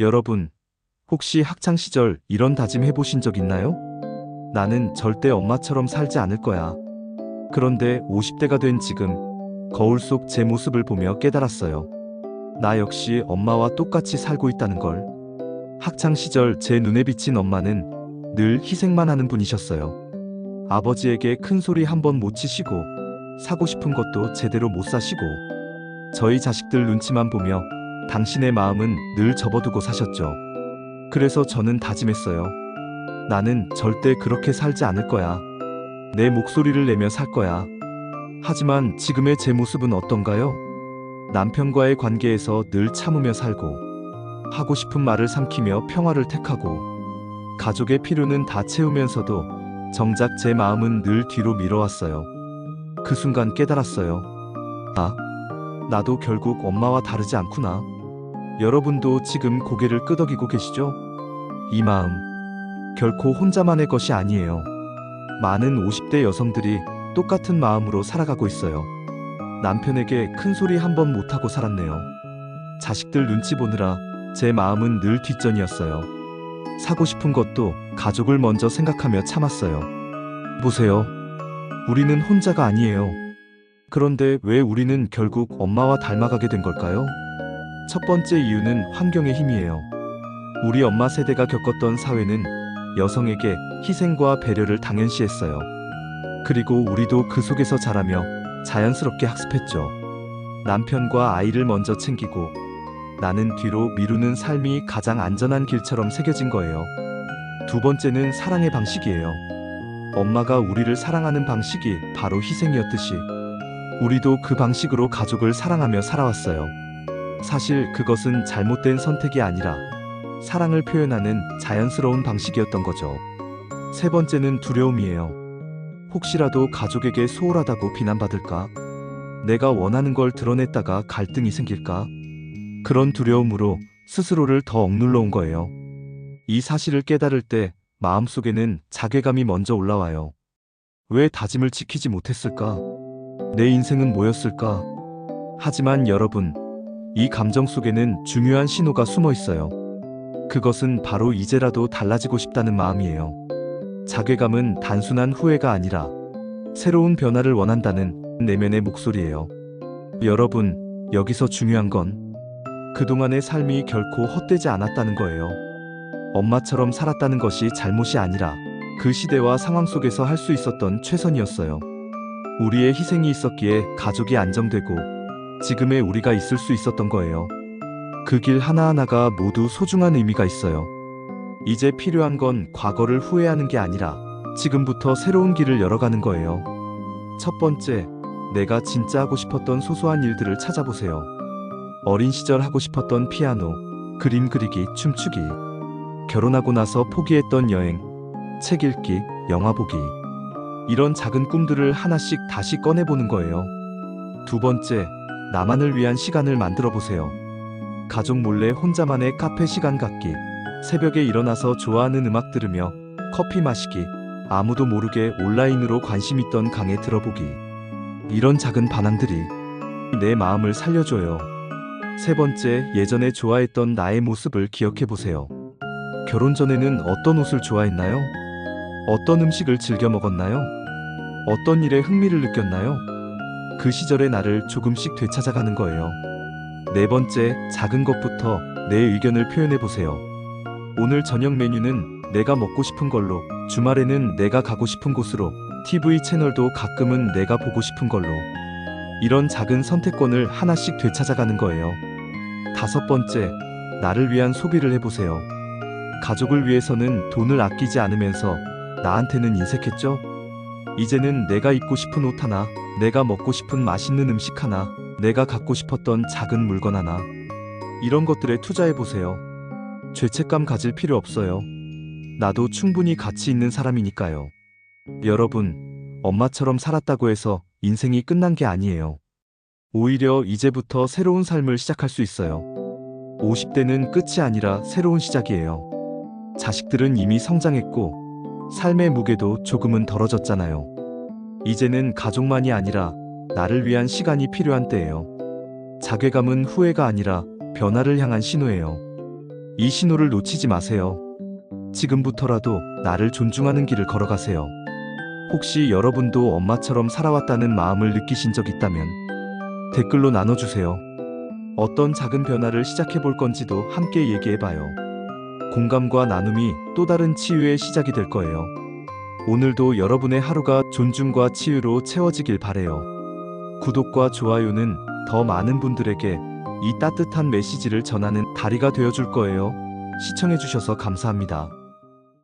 여러분, 혹시 학창 시절 이런 다짐 해보신 적 있나요? 나는 절대 엄마처럼 살지 않을 거야. 그런데 50대가 된 지금 거울 속 제 모습을 보며 깨달았어요. 나 역시 엄마와 똑같이 살고 있다는 걸. 학창 시절 제 눈에 비친 엄마는 늘 희생만 하는 분이셨어요. 아버지에게 큰 소리 한 번 못 치시고 사고 싶은 것도 제대로 못 사시고 저희 자식들 눈치만 보며 당신의 마음은 늘 접어두고 사셨죠. 그래서 저는 다짐했어요. 나는 절대 그렇게 살지 않을 거야. 내 목소리를 내며 살 거야. 하지만 지금의 제 모습은 어떤가요? 남편과의 관계에서 늘 참으며 살고, 하고 싶은 말을 삼키며 평화를 택하고, 가족의 필요는 다 채우면서도 정작 제 마음은 늘 뒤로 미뤄왔어요. 그 순간 깨달았어요. 아, 나도 결국 엄마와 다르지 않구나. 여러분도 지금 고개를 끄덕이고 계시죠? 이 마음, 결코 혼자만의 것이 아니에요. 많은 50대 여성들이 똑같은 마음으로 살아가고 있어요. 남편에게 큰 소리 한 번 못하고 살았네요. 자식들 눈치 보느라 제 마음은 늘 뒷전이었어요. 사고 싶은 것도 가족을 먼저 생각하며 참았어요. 보세요. 우리는 혼자가 아니에요. 그런데 왜 우리는 결국 엄마와 닮아가게 된 걸까요? 첫 번째 이유는 환경의 힘이에요. 우리 엄마 세대가 겪었던 사회는 여성에게 희생과 배려를 당연시했어요. 그리고 우리도 그 속에서 자라며 자연스럽게 학습했죠. 남편과 아이를 먼저 챙기고 나는 뒤로 미루는 삶이 가장 안전한 길처럼 새겨진 거예요. 두 번째는 사랑의 방식이에요. 엄마가 우리를 사랑하는 방식이 바로 희생이었듯이 우리도 그 방식으로 가족을 사랑하며 살아왔어요. 사실 그것은 잘못된 선택이 아니라 사랑을 표현하는 자연스러운 방식이었던 거죠. 세 번째는 두려움이에요. 혹시라도 가족에게 소홀하다고 비난받을까? 내가 원하는 걸 드러냈다가 갈등이 생길까? 그런 두려움으로 스스로를 더 억눌러 온 거예요. 이 사실을 깨달을 때 마음속에는 자괴감이 먼저 올라와요. 왜 다짐을 지키지 못했을까? 내 인생은 뭐였을까? 하지만 여러분, 이 감정 속에는 중요한 신호가 숨어 있어요. 그것은 바로 이제라도 달라지고 싶다는 마음이에요. 자괴감은 단순한 후회가 아니라 새로운 변화를 원한다는 내면의 목소리예요. 여러분, 여기서 중요한 건 그동안의 삶이 결코 헛되지 않았다는 거예요. 엄마처럼 살았다는 것이 잘못이 아니라 그 시대와 상황 속에서 할 수 있었던 최선이었어요. 우리의 희생이 있었기에 가족이 안정되고 지금의 우리가 있을 수 있었던 거예요. 그 길 하나하나가 모두 소중한 의미가 있어요. 이제 필요한 건 과거를 후회하는 게 아니라 지금부터 새로운 길을 열어가는 거예요. 첫 번째, 내가 진짜 하고 싶었던 소소한 일들을 찾아보세요. 어린 시절 하고 싶었던 피아노, 그림 그리기, 춤추기. 결혼하고 나서 포기했던 여행, 책 읽기, 영화 보기. 이런 작은 꿈들을 하나씩 다시 꺼내보는 거예요. 두 번째, 나만을 위한 시간을 만들어 보세요. 가족 몰래 혼자만의 카페 시간 갖기, 새벽에 일어나서 좋아하는 음악 들으며 커피 마시기, 아무도 모르게 온라인으로 관심 있던 강의 들어보기. 이런 작은 반항들이 내 마음을 살려줘요. 세 번째, 예전에 좋아했던 나의 모습을 기억해 보세요. 결혼 전에는 어떤 옷을 좋아했나요? 어떤 음식을 즐겨 먹었나요? 어떤 일에 흥미를 느꼈나요? 그 시절의 나를 조금씩 되찾아가는 거예요. 네 번째, 작은 것부터 내 의견을 표현해 보세요. 오늘 저녁 메뉴는 내가 먹고 싶은 걸로, 주말에는 내가 가고 싶은 곳으로, TV 채널도 가끔은 내가 보고 싶은 걸로. 이런 작은 선택권을 하나씩 되찾아가는 거예요. 다섯 번째, 나를 위한 소비를 해보세요. 가족을 위해서는 돈을 아끼지 않으면서 나한테는 인색했죠? 이제는 내가 입고 싶은 옷 하나, 내가 먹고 싶은 맛있는 음식 하나, 내가 갖고 싶었던 작은 물건 하나. 이런 것들에 투자해보세요. 죄책감 가질 필요 없어요. 나도 충분히 가치 있는 사람이니까요. 여러분, 엄마처럼 살았다고 해서 인생이 끝난 게 아니에요. 오히려 이제부터 새로운 삶을 시작할 수 있어요. 50대는 끝이 아니라 새로운 시작이에요. 자식들은 이미 성장했고, 삶의 무게도 조금은 덜어졌잖아요. 이제는 가족만이 아니라 나를 위한 시간이 필요한 때예요. 자괴감은 후회가 아니라 변화를 향한 신호예요. 이 신호를 놓치지 마세요. 지금부터라도 나를 존중하는 길을 걸어가세요. 혹시 여러분도 엄마처럼 살아왔다는 마음을 느끼신 적 있다면 댓글로 나눠주세요. 어떤 작은 변화를 시작해 볼 건지도 함께 얘기해 봐요. 공감과 나눔이 또 다른 치유의 시작이 될 거예요. 오늘도 여러분의 하루가 존중과 치유로 채워지길 바래요. 구독과 좋아요는 더 많은 분들에게 이 따뜻한 메시지를 전하는 다리가 되어 줄 거예요. 시청해 주셔서 감사합니다.